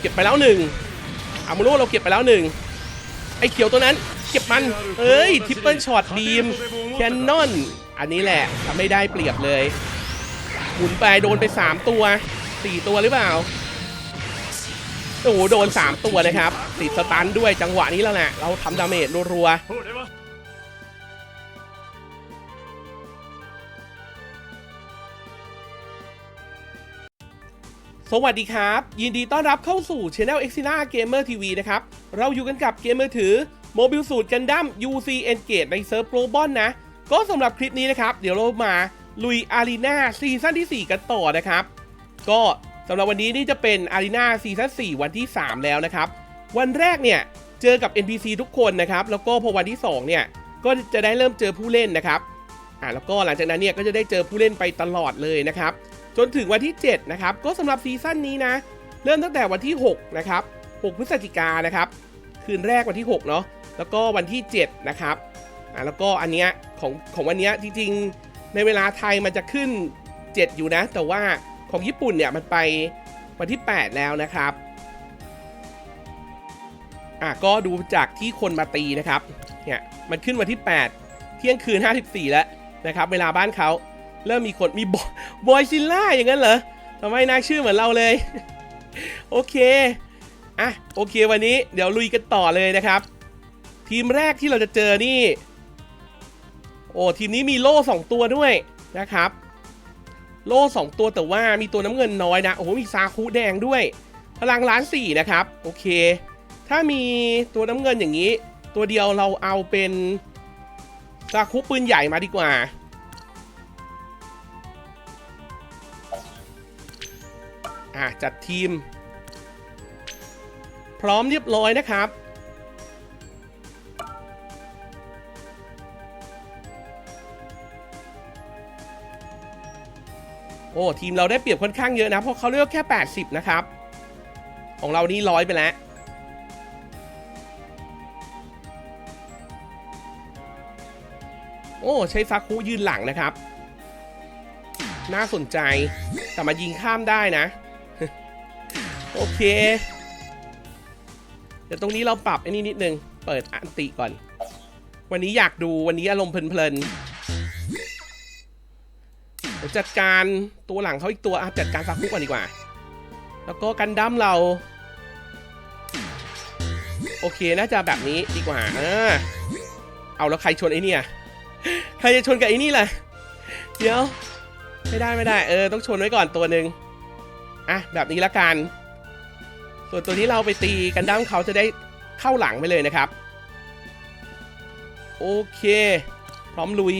เก็บไปแล้วหนึ่งอามูโรเราเก็บไปแล้วหนึ่งไอ้เขียวตัวนั้น เก็บมัน เอ้ย ทิปเปิลช็อตบีมแคนนอน อันนี้แหละทำไม่ได้เปรียบเลยหมุนไปโดนไป 3 ตัว 4 ตัวหรือเปล่า โอ้โห โดน 3 ตัวนะครับ ติดสตันด้วยจังหวะนี้แล้วแหละเราทำดาเมจรัวๆ สวัสดีครับ ยินดีต้อนรับเข้าสู่ Channel Exina Gamer TV นะครับ เราอยู่กันกับเกมมือถือโมบิลสูตรกันดั้ม UC Engage ในเซิร์ฟโปรบอนนะ ก็สำหรับคลิปนี้นะครับ เดี๋ยวเรามาลุยอารีนาซีซั่นที่ 4 กันต่อนะครับ ก็สำหรับวันนี้นี่จะเป็นอารีนาซีซั่น4 วันที่ 3 แล้วนะครับ วันแรกเนี่ย เจอกับ NPC ทุกคนนะครับ แล้วก็พอวันที่ 2 เนี่ย ก็จะได้เริ่มเจอผู้เล่นนะครับอ่าแล้วก็หลังจากนั้นเนี่ยก็จะได้เจอผู้เล่นไปตลอดเลยนะครับ จนถึงวันที่ 7 นะครับ ก็สำหรับซีซั่นนี้นะ เริ่มตั้งแต่วันที่ 6 นะครับ 6 พฤศจิกานนะครับ คืนแรกวันที่ 6 เนาะแล้วก็วันที่ 7 นะครับอ่าแล้วก็อันเนี้ยของของวันเนี้ยจริงๆ ในเวลาไทยมันจะขึ้น 7 อยู่นะ แต่ว่าของญี่ปุ่นเนี่ยมันไปวันที่ 8 แล้วนะครับอะก็ดูจากที่คนมาตีนะครับเนี่ยมันขึ้นวันที่ 8 เที่ยงคืน 54 แล้วนะครับ เวลาบ้านเขา เริ่มมีคนมีบอยบอยซิลล่าอย่างนั้นเหรอทำไมน่าชื่อเหมือนเราเลย โอเค อะ โอเควันนี้เดี๋ยวลุยกันต่อเลยนะครับ ทีมแรกที่เราจะเจอนี่ โอ้ทีมนี้มีโล่สองตัวด้วยนะครับ โล่สองตัวแต่ว่ามีตัวน้ำเงินน้อยนะ โอ้โหมีซาคุแดงด้วย พลังล้านสี่นะครับ โอเค ถ้ามีตัวน้ำเงินอย่างนี้ ตัวเดียวเราเอาเป็นซาคุปืนใหญ่มาดีกว่า อะจัดทีม พร้อมเรียบร้อยนะครับ โอ้ทีมเราได้เปรียบค่อนข้างเยอะนะ เพราะเขาเลือกแค่ 80 นะครับ ของเรานี่ร้อยไปแล้วโอ้ ใช้ซาคุยืนหลังนะครับ น่าสนใจ แต่มายิงข้ามได้นะ โอเค เดี๋ยวตรงนี้เราปรับไอ้นี่นิดนึง เปิดอันติก่อน วันนี้อยากดูวันนี้อารมณ์เพลินๆจัดการตัวหลังเขาอีกตัวอจัดการซาคุก่อนดีกว่า แล้วก็กันดั้มเรา โอเคน่าจะแบบนี้ดีกว่าเออเอาแล้วใครชนไอ้นี่ยใครจะชนกับไอ้นี่ล่ะ เดี๋ยว ไม่ได้ไม่ได้ เออ ต้องชนไว้ก่อนตัวหนึ่งอะ แบบนี้ละกัน ส่วนตัวนี้เราไปตีกันดั้มเขาจะได้เข้าหลังไปเลยนะครับ โอเค พร้อมลุย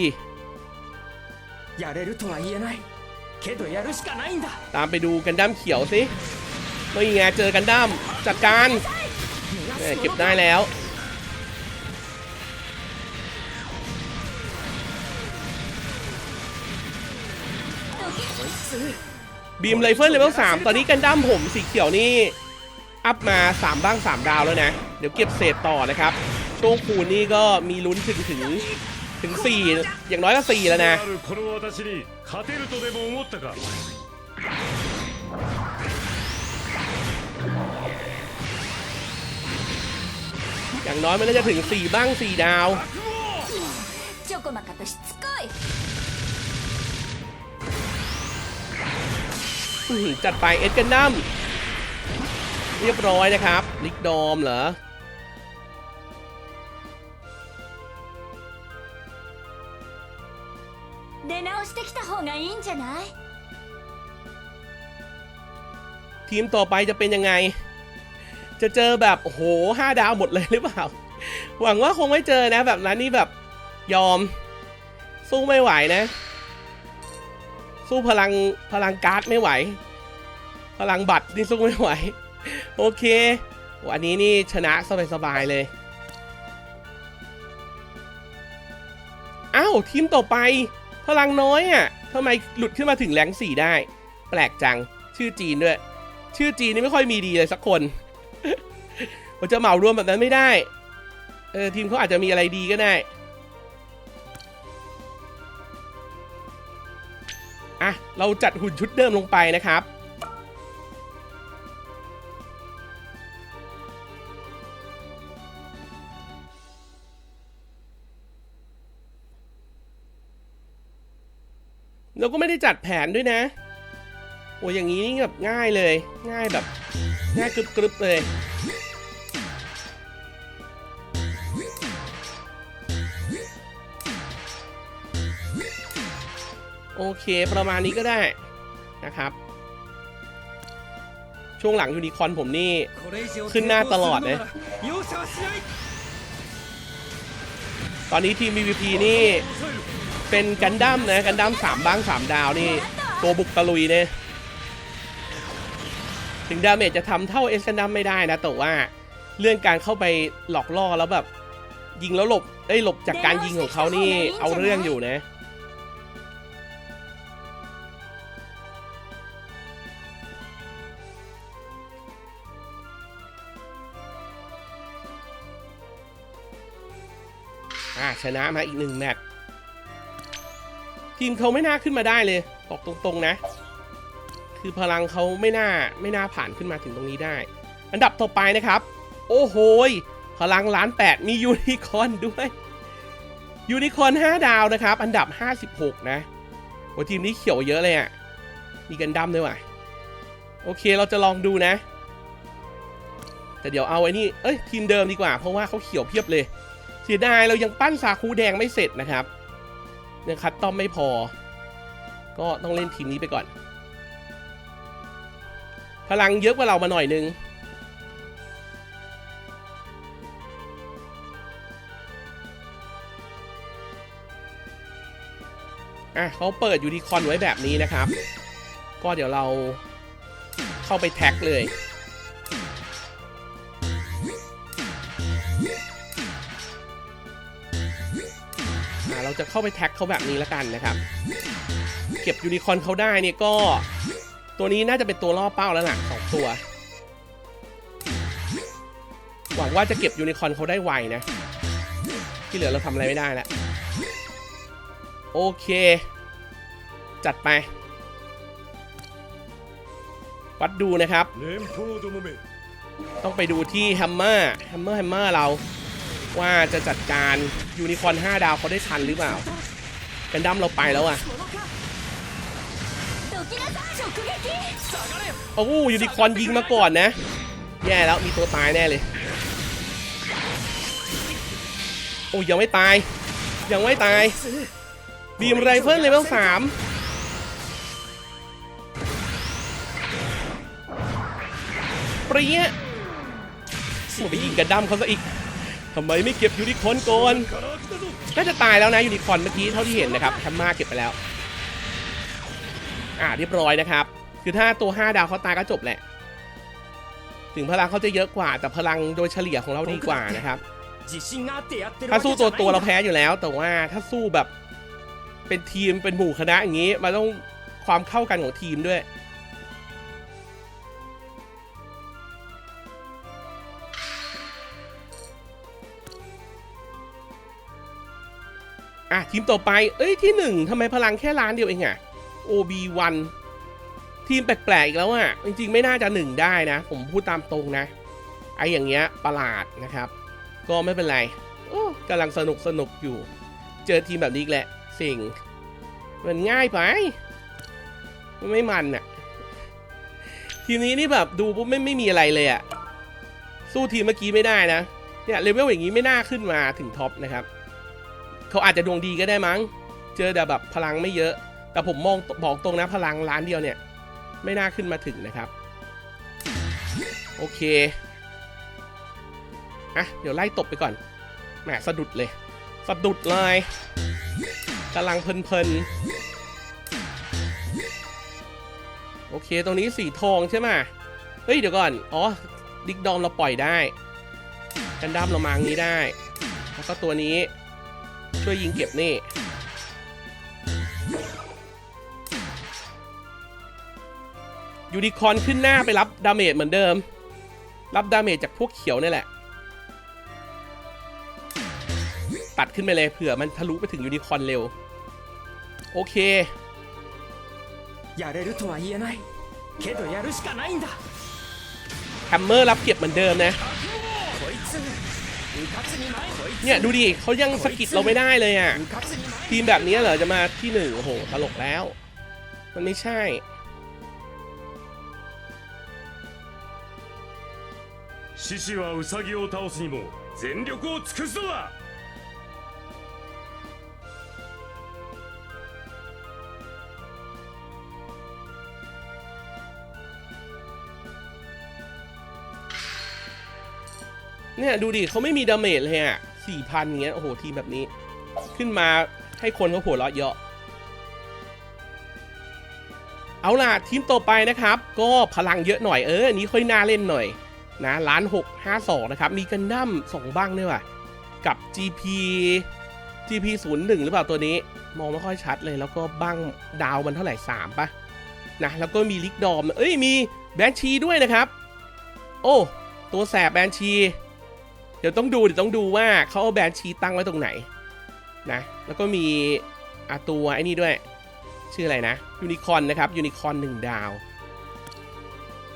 ตามไปดูกันดั้มเขียวสิไม่ไงเจอกันดั้มจัดการเก็บได้แล้วบีมไรเฟิลเลเวลสามตอนนี้กันดั้มผมสีเขียวนี่ อัพมา 3 บ้าง 3 ดาวแล้วนะ เดี๋ยวเก็บเศษต่อนะครับ ช่วงปูนี่ก็มีลุ้นถึงถึงถึง 4 อย่างน้อยก็ 4 แล้วนะอย่างน้อยมันน่าจะถึง 4 บ้าง 4 ดาว จัดไปเอ็ดกันดั้ม เรียบร้อยนะครับลิกดอมเหรอทีมต่อไปจะเป็นยังไง จะเจอแบบโโหห้าดาวหมดเลยหรือเปล่า หวังว่าคงไม่เจอนะ แบบนั้นนี่แบบยอม สู้ไม่ไหวนะ สู้พลังพลังการ์ดไม่ไหว พลังบัตรนี่สู้ไม่ไหว โอเควันนี้นี่ชนะสบายๆเลยอ้าวทีมต่อไป พลังน้อยอะทำไมหลุดขึ้นมาถึงแรงสี่ได้ แปลกจังชื่อจีนด้วย ชื่อจีนนี่ไม่ค่อยมีดีเลยสักคนผมจะเหมารวมแบบนั้นไม่ได้เออทีมเขาอาจจะมีอะไรดีก็ได้อะเราจัดหุ่นชุดเดิมลงไปนะครับ แล้วก็ไม่ได้จัดแผนด้วยนะ โอ้อย่างนี้นี่แบบง่ายเลย ง่ายแบบง่ายกรึบกรึบเลยโอเค ประมาณนี้ก็ได้นะครับ ช่วงหลังยูนิคอนผมนี่ ขึ้นหน้าตลอดเลย ตอนนี้ทีม MVP นี่ เป็นกันดั้มนะกันดั้มสามบ้างสามดาวนี่ตัวบุกตะลุยเนี่ยถึงดาเมจจะทำเท่าเอสกันดัมไม่ได้นะ แต่ว่าเรื่องการเข้าไปหลอกล่อแล้วแบบยิงแล้วหลบเอ้หลบจากการยิงของเขานี่เอาเรื่องอยู่นะชนะมาอีกหนึ่งแมตช์ ทีมเขาไม่น่าขึ้นมาได้เลยบอกตรงๆนะ คือพลังเขาไม่น่าไม่น่าผ่านขึ้นมาถึงตรงนี้ได้ อันดับต่อไปนะครับ โอ้โหยพลังล้านแปดมียูนิคอนด้วยยูนิคอน5ดาวนะครับ อันดับ 56 นะโอ้ทีมนี้เขียวเยอะเลยอะ่ะ มีกันดั้มด้วยว่ะ โอเคเราจะลองดูนะ แต่เดี๋ยวเอาไอ้นี่ เอ้ย ทีมเดิมดีกว่า เพราะว่าเขาเขียวเพียบเลย เสียดายเรายังปั้นสาคูแดงไม่เสร็จนะครับ ยังคัดต้อมไม่พอ ก็ต้องเล่นทีมนี้ไปก่อน พลังเยอะกว่าเรามาหน่อยนึงอะเขาเปิดยูนิคอนไว้แบบนี้นะครับ ก็เดี๋ยวเราเข้าไปแท็กเลย จะเข้าไปแท็กเขาแบบนี้ละกันนะครับ เก็บยูนิคอนเขาได้เนี่ยก็ ตัวนี้น่าจะเป็นตัวล่อเป้าแล้วล่ะสองตัว หวังว่าจะเก็บยูนิคอนเขาได้ไวนะ ที่เหลือเราทำอะไรไม่ได้แล้ว โอเค จัดไป วัดดูนะครับ ต้องไปดูที่แฮมเมอร์แฮมเมอร์แฮมเมอร์เราว่าจะจัดการ ยูนิคอนห้าดาวเขาได้ทันหรือเปล่ากันดั้มเราไปแล้วอะโอ้ยูนิคอนยิงมาก่อนนะ แย่แล้วมีตัวตายแน่เลย โอ้ยังไม่ตาย ยังไม่ตายบีมไรเฟิลเลเวลสามเปรี้ยมาไปยิงกระดั้มเขาซะอีก ทำไมไม่เก็บยูนิคอนก่อนน่าจะตายแล้วนะยูนิคอนเมื่อกี้เท่าที่เห็นนะครับแคมมาเก็บไปแล้ว อ่าเรียบร้อยนะครับ คือถ้าตัว 5 ดาวเขาตายก็จบแหละ ถึงพลังเขาจะเยอะกว่า แต่พลังโดยเฉลี่ยของเราดีกว่านะครับ ถ้าสู้ตัวตัวเราแพ้อยู่แล้ว แต่ว่าถ้าสู้แบบเป็นทีมเป็นหมู่คณะอย่างนี้ มันต้องความเข้ากันของทีมด้วย อะทีมต่อไป เอ้ยที่หนึ่งทำไมพลังแค่ล้านเดียวเองอะ OB1 ทีมแปลกๆอีกแล้วอะจริงๆ ไม่น่าจะหนึ่งได้นะ ผมพูดตามตรงนะไออย่างเงี้ยประหลาดนะครับ ก็ไม่เป็นไรโอ้กำลังสนุกสนุกอยู่ เจอทีมแบบนี้แหละสิ่ง มันง่ายไปมันไม่มันอะทีมนี้นี่แบบดูปุ๊บไม่ไม่มีอะไรเลยอะสู้ทีมเมื่อกี้ไม่ได้นะเนี่ยเลเวลอย่างนี้ไม่น่าขึ้นมาถึงท็อปนะครับ เขาอาจจะดวงดีก็ได้มั้ง เจอแต่แบบพลังไม่เยอะ แต่ผมมองบอกตรงนะพลังล้านเดียวเนี่ย ไม่น่าขึ้นมาถึงนะครับ โอเคอะเดี๋ยวไล่ตบไปก่อนแหมสะดุดเลย สะดุดเลยกำลังเพลินๆโอเคตรงนี้สีทองใช่ไหมเฮ้ยเดี๋ยวก่อน อ๋อ ดิกดอมเราปล่อยได้กันดั้มเรามาอย่างนี้ได้ แล้วก็ตัวนี้ ช่วยยิงเก็บนี่ ยูนิคอร์นขึ้นหน้าไปรับดาเมจเหมือนเดิม รับดาเมจจากพวกเขียวนี่แหละ ตัดขึ้นไปเลยเผื่อมันทะลุไปถึงยูนิคอร์นเร็ว โอเค やれるとは言えないけどやるしかないんだ แฮมเมอร์รับเก็บเหมือนเดิมนะ เนี่ยดูดิเขายังสะกิดเราไม่ได้เลยอ่ะ うかつに前 ทีมแบบนี้เหรอจะมาที่หนึ่งโอ้โหตลกแล้ว มันไม่ใช่ 獅子はウサギを倒すにも全力を尽くすのだ เนี่ยดูดิเขาไม่มีดาเมจเลยอะสี่พันเงี้ย โอ้โห ทีมแบบนี้ ขึ้นมาให้คนเขาหัวเราะเยอะเอาล่ะ ทีมต่อไปนะครับ ก็พลังเยอะหน่อยเอออันนี้ค่อยน่าเล่นหน่อย นะล้านหกห้าสองนะครับ มีกันดั้มสองบ้างด้วยว่ะ กับ GP GP 0 1หรือเปล่าตัวนี้ มองไม่ค่อยชัดเลยแล้วก็บ้างดาวมันเท่าไหร่ 3ปะนะ แล้วก็มีลิกดอม เอ้ย มีแบนชีด้วยนะครับ โอ้ ตัวแสบแบนชี เดี๋ยวต้องดูเดี๋ยวต้องดูว่าเขาเอาแบนชีตั้งไว้ตรงไหนนะแล้วก็มีอาตัวไอ้นี่ด้วย ชื่ออะไรนะยูนิคอนนะครับยูนิคอนหนึ่งดาว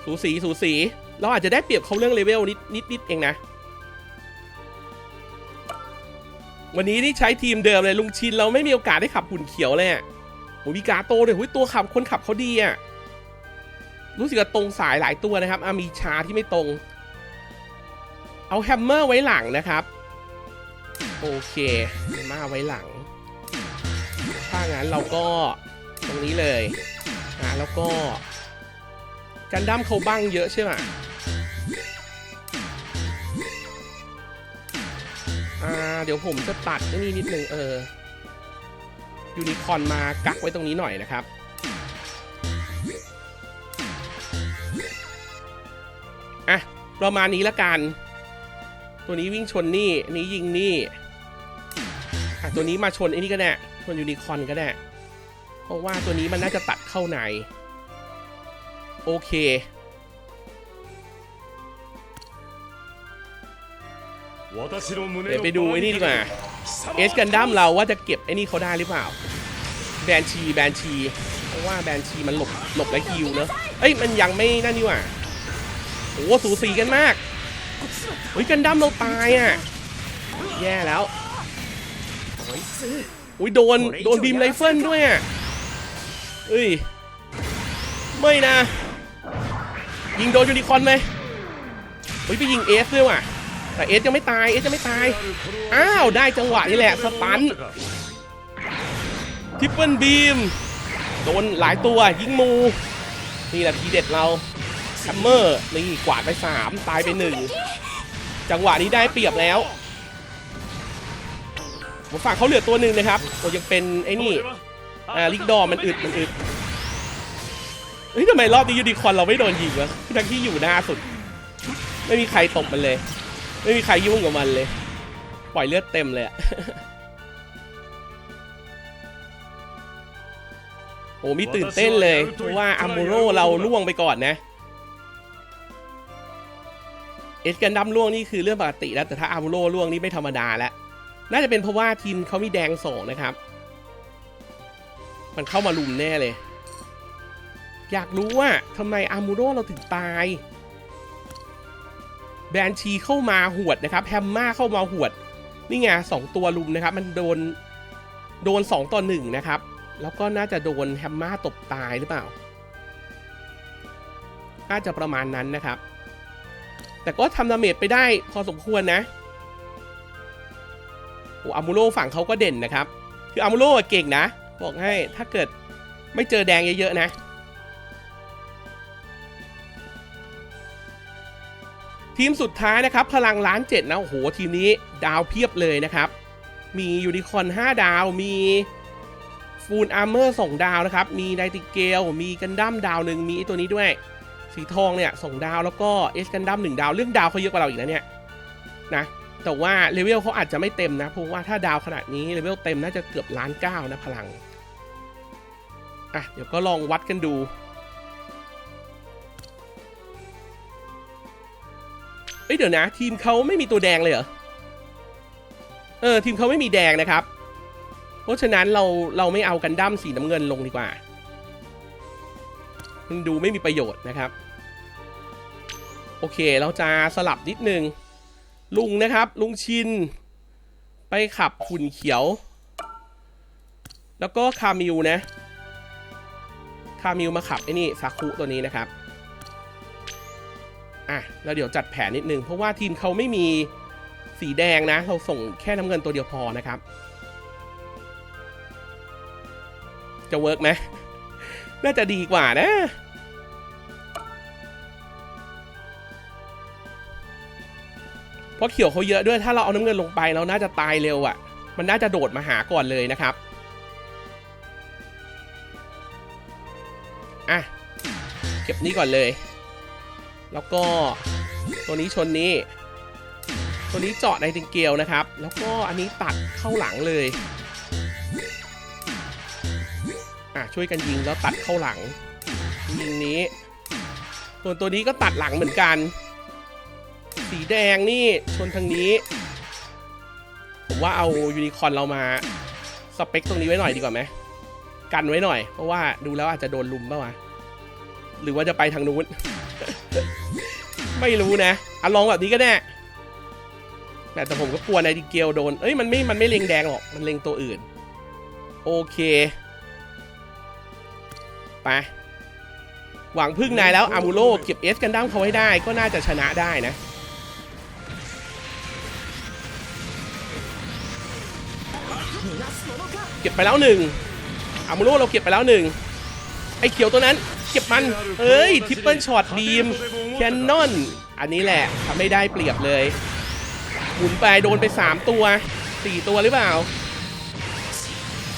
สูสีสูสี เราอาจจะได้เปรียบเขาเรื่องเลเวลนิดนิดนิดเองนะ วันนี้นี่ใช้ทีมเดิมเลยลุงชินเราไม่มีโอกาสได้ขับหุ่นเขียวเลยอะโอ้มีกาโตเลยหุยตัวขับคนขับเขาดีอะรู้สึกว่าตรงสายหลายตัวนะครับอะมีชาที่ไม่ตรง เอาแฮมเมอร์ไว้หลังนะครับ โอเคแฮมเมอร์ไว้หลัง ถ้างั้นเราก็ตรงนี้เลยอะแล้วก็ กันดั้มเขาบ้างเยอะใช่ไหมอ่าเดี๋ยวผมจะตัดนี่นิดนึงเออยูนิคอนมากักไว้ตรงนี้หน่อยนะครับอะประมาณนี้ละกัน ตัวนี้วิ่งชนนี่นี้ยิงนี่อะตัวนี้มาชนไอ้นี่ก็แน่ชนยูนิคอนก็แน่เพราะว่าตัวนี้มันน่าจะตัดเข้าใน โอเค เดี๋ยวไปดูไอ้นี่ดีกว่าเอสกันดั้มเราว่าจะเก็บไอ้นี่เขาได้หรือเปล่า แบนชีแบนชี เพราะว่าแบนชีมันหลบหลบและฮิวเนอะเอ้ยมันยังไม่นั่นดีกว่าโอ้สูสีกันมาก เฮ้ยกันดั้มเราตายอะ แย่แล้วอุ้ยโดนโดนบีมไรเฟิลด้วยอะเฮ้ย ไม่นะ ยิงโดนยูนิคอนเลยเฮ้ยไปยิงเอสด้วยว่ะ แต่เอสยังไม่ตายเอสยังไม่ตาย อ้าว ได้จังหวะนี่แหละสปันทิปเปิลบีม โดนหลายตัวยิงมู นี่แหละทีเด็ดเรา แฮมเมอร์นี่กวาดไป 3 ตายไป 1 จังหวะนี้ได้เปรียบแล้วผมฝั่งเขาเหลือตัวหนึ่งนะครับตัวยังเป็นไอ้นี่อ่าลิกดอมันอึดมันอึดเฮ้ยทำไมรอบนี้ยูนิคอนเราไม่โดนยิงวะทั้งที่อยู่หน้าสุด ไม่มีใครตบมันเลย ไม่มีใครยุ่งกับมันเลย ปล่อยเลือดเต็มเลยอะโอ้มีตื่นเต้นเลยเพราะว่าอัมโมโรเราล่วงไปก่อนนะ เอสกันดัมล่วงนี่คือเรื่องปกติแล้ว แต่ถ้าอัมโมโรล่วงนี่ไม่ธรรมดาแล้ว น่าจะเป็นเพราะว่าทีมเขามีแดงสองนะครับ มันเข้ามาลุมแน่เลย อยากรู้ว่าทำไมอามูโรเราถึงตาย แบนชีเข้ามาหวดนะครับแฮมมาเข้ามาหวด นี่ไงสองตัวลุมนะครับ มันโดนโดนสองต่อหนึ่งนะครับ แล้วก็น่าจะโดนแฮมมาตบตายหรือเปล่า น่าจะประมาณนั้นนะครับ แต่ก็ทำดาเมจไปได้พอสมควรนะโอ้อามูโรฝั่งเขาก็เด่นนะครับ คืออามูโรเก่งนะ บอกให้ถ้าเกิดไม่เจอแดงเยอะๆนะทีมสุดท้ายนะครับ พลังล้านเจ็ดนะโอ้โหทีมนี้ดาวเพียบเลยนะครับ มียูนิคอน5ดาว มีฟูลอาร์เมอร์2ดาวนะครับ มีไนติเกล มีกันดั้มดาวหนึ่งมีตัวนี้ด้วย สีทองเนี่ยสองดาวแล้วก็เอสกันดั้มหนึ่งดาวเรื่องดาวเขาเยอะกว่าเราอีกนะเนี่ยนะแต่ว่าเลเวลเขาอาจจะไม่เต็มนะเพราะว่าถ้าดาวขนาดนี้เลเวลเต็มน่าจะเกือบล้านเก้านะพลังอะเดี๋ยวก็ลองวัดกันดูเอ้ยเดี๋ยวนะ ทีมเขาไม่มีตัวแดงเลยเหรอเออทีมเขาไม่มีแดงนะครับ เพราะฉะนั้นเราเราไม่เอากันดั้มสีน้ำเงินลงดีกว่า มันดูไม่มีประโยชน์นะครับ โอเคเราจะสลับนิดนึง ลุงนะครับ ลุงชิน ไปขับหุ่นเขียว แล้วก็คามิวนะ คามิวมาขับไอ้นี่ซาคุตัวนี้นะครับอะแล้วเดี๋ยวจัดแผนนิดนึง เพราะว่าทีมเขาไม่มีสีแดงนะ เราส่งแค่น้ำเงินตัวเดียวพอนะครับ จะเวิร์กไหมน่าจะดีกว่านะ เพราะเขียวเขาเยอะด้วยถ้าเราเอาน้ำเงินลงไปเราน่าจะตายเร็วอะ่ะ มันน่าจะโดดมาหาก่อนเลยนะครับอะเก็บนี้ก่อนเลย แล้วก็ตัวนี้ชนนี้ ตัวนี้เจาะในติงเกลนะครับ แล้วก็อันนี้ตัดเข้าหลังเลยอะช่วยกันยิงแล้วตัดเข้าหลังยิงนี้ส่วนตัวนี้ก็ตัดหลังเหมือนกัน สีแดงนี่ชนทางนี้ ผมว่าเอายูนิคอร์นเรามาสเปคตรงนี้ไว้หน่อยดีกว่าไหมกันไว้หน่อย เพราะว่าดูแล้วอาจจะโดนลุมป่าวะหรือว่าจะไปทางนู้น ไม่รู้นะอะลองแบบนี้ก็ได้แต่แต่ผมก็กลัวในดิเกลโดน เอ้ยมันไม่มันไม่เล็งแดงหรอก มันเล็งตัวอื่น โอเคไปหวังพึ่งนายแล้วอามูโลเก็บเอสกันดั้มเขาให้ได้ก็น่าจะชนะได้นะ ก็บไปแล้วหนึ่งอามูโร่เราเก็บไปแล้วหนึ่งไอ้เขียวตัวนั้น เก็บมัน เอ้ย ทิปเปิลช็อตบีมแคนนอน อันนี้แหละทำไม่ได้เปรียบเลย หมุนไปโดนไป 3 ตัว 4 ตัวหรือเปล่า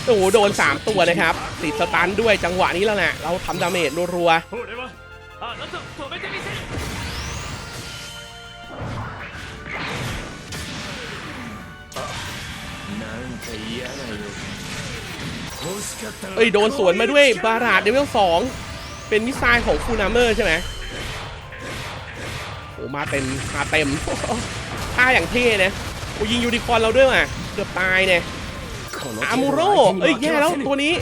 โอ้โหโดน 3 ตัวนะครับ ติดสตันด้วยจังหวะนี้แล้วแหละเราทำดาเมจรัวๆ เอ้ยโดนสวนมาด้วยบาราดเดเวลสองเป็นมิสไซล์ของฟูนามเมอร์ใช่ไหมโอ้มาเต็มมาเต็มท่าอย่างเท่นะโอ้ยิงยูนิคอร์นเราด้วยว่ะเกือบตายเนี่ยอามูโร่เอ้ยแย่แล้วตัวนี้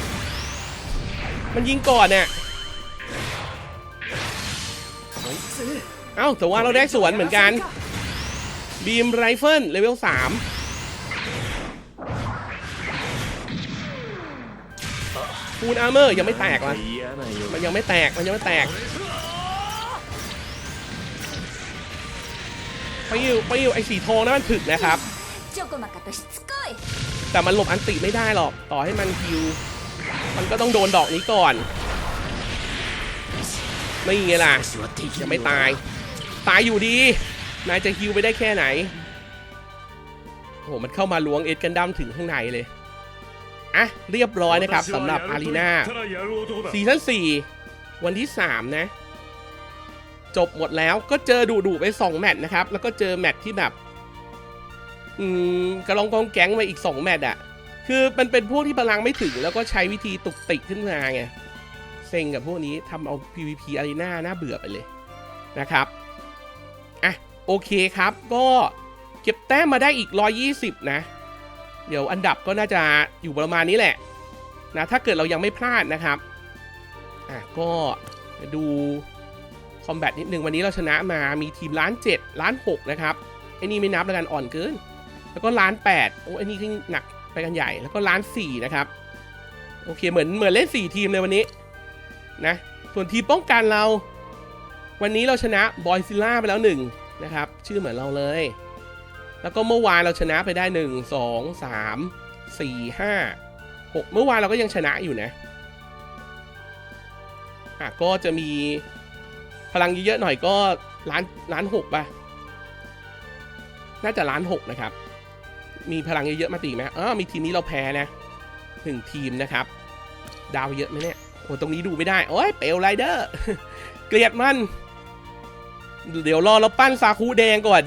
มันยิงก่อนเนี่ยเอ้าแต่ว่าเราได้สวนเหมือนกันบีมไรเฟิลเลเวล3 ฟูลอาร์เมอร์ยังไม่แตกวะมันยังไม่แตก มันยังไม่แตกปิ้วปิ้วไอ้สีทองนั่นมันถึกนะครับ แต่มันหลบอันติไม่ได้หรอก ต่อให้มันฮิว มันก็ต้องโดนดอกนี้ก่อน นี่ไงล่ะ ยังไม่ตาย ตายอยู่ดี นายจะฮิวไปได้แค่ไหนโอ้โห มันเข้ามาล้วงเอ็ดกันดั้มถึงข้างในเลย่ะเรียบร้อยนะครับสำหรับอารีนาซีซั่น4วันที่ 3 นะ จบหมดแล้วก็เจอดุดุไป 2 แมตช์นะครับ แล้วก็เจอแมตช์ที่แบบ อืมกระลองกองแก๊งไปอีก 2 แมตช์อะคือมันเป็นพวกที่พลังไม่ถึง แล้วก็ใช้วิธีตุกติกขึ้นมาไงเซ็งกับพวกนี้ทำเอา PVP Arena น่าเบื่อไปเลยนะครับอะโอเคครับก็เก็บแต้มมาได้อีก 120 นะ เดี๋ยวอันดับก็น่าจะอยู่ประมาณนี้แหละนะถ้าเกิดเรายังไม่พลาดนะครับอะก็ดูคอมแบทนิดนึงวันนี้เราชนะมามีทีมล้านเจ็ดล้านหกนะครับไอ้นี่ไม่นับแล้วกันอ่อนเกิน แล้วก็ล้านแปดโอ้ไอ้นี่ขึ้นหนักไปกันใหญ่แล้วก็ล้านสี่นะครับโอเคเหมือนเหมือนเล่นสี่ทีมเลยวันนี้นะส่วนทีมป้องกันเรา วันนี้เราชนะบอยซิล่าไปแล้วหนึ่งนะครับ ชื่อเหมือนเราเลย แล้วก็เมื่อวานเราชนะไปได้หนึ่งสองสามสี่ห้าหกเมื่อวานเราก็ยังชนะอยู่นะอะก็จะมีพลังเยอะๆหน่อยก็ล้านล้านหกป่ะ น่าจะล้านหกนะครับ มีพลังเยอะๆมาตีไหมอ๋อมีทีมนี้เราแพ้นะหนึ่งทีมนะครับ ดาวเยอะไหมเนี่ยโอ้ตรงนี้ดูไม่ได้ โอ้ยเปลวไรเดอร์ เกลียดมัน เดี๋ยวรอเราปั้นซาคูแดงก่อน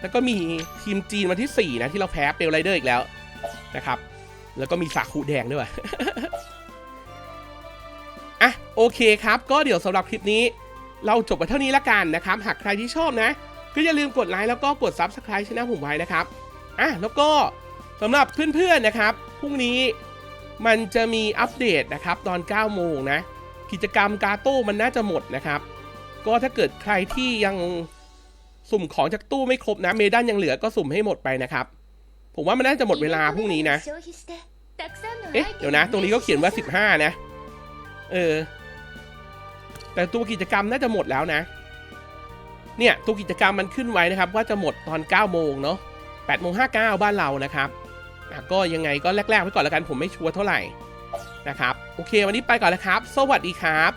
แล้วก็มีทีมจีนมาที่ 4 นะ ที่เราแพ้เปลวไรเดอร์อีกแล้วนะครับ แล้วก็มีซาคูแดงด้วยอะโอเคครับ ก็เดี๋ยวสำหรับคลิปนี้ เราจบไปเท่านี้ละกันนะครับ หากใครที่ชอบนะ ก็อย่าลืมกดไลค์แล้วก็กด Subscribe ช่องผมไว้นะครับอะแล้วก็สำหรับเพื่อนๆนะครับพรุ่งนี้มันจะมีอัปเดตนะครับตอน 9 โมงนะ กิจกรรมกาโต้มันน่าจะหมดนะครับ ก็ถ้าเกิดใครที่ยัง สุ่มของจากตู้ไม่ครบนะ เมดันยังเหลือก็สุ่มให้หมดไปนะครับ ผมว่ามันน่าจะหมดเวลาพรุ่งนี้นะ เอ๊ะ เดี๋ยวนะ ตรงนี้ก็เขียนว่า 15 นะ เออ แต่ตัวกิจกรรมน่าจะหมดแล้วนะ เนี่ยตัวกิจกรรมมันขึ้นไว้นะครับ ว่าจะหมดตอน 9 โมงเนาะ8โมง59 บ้านเรานะครับก็ยังไงก็แรกๆไว้ก่อนแล้วกันผมไม่ชัวร์เท่าไหร่นะครับ โอเค วันนี้ไปก่อนแล้วครับ สวัสดีครับ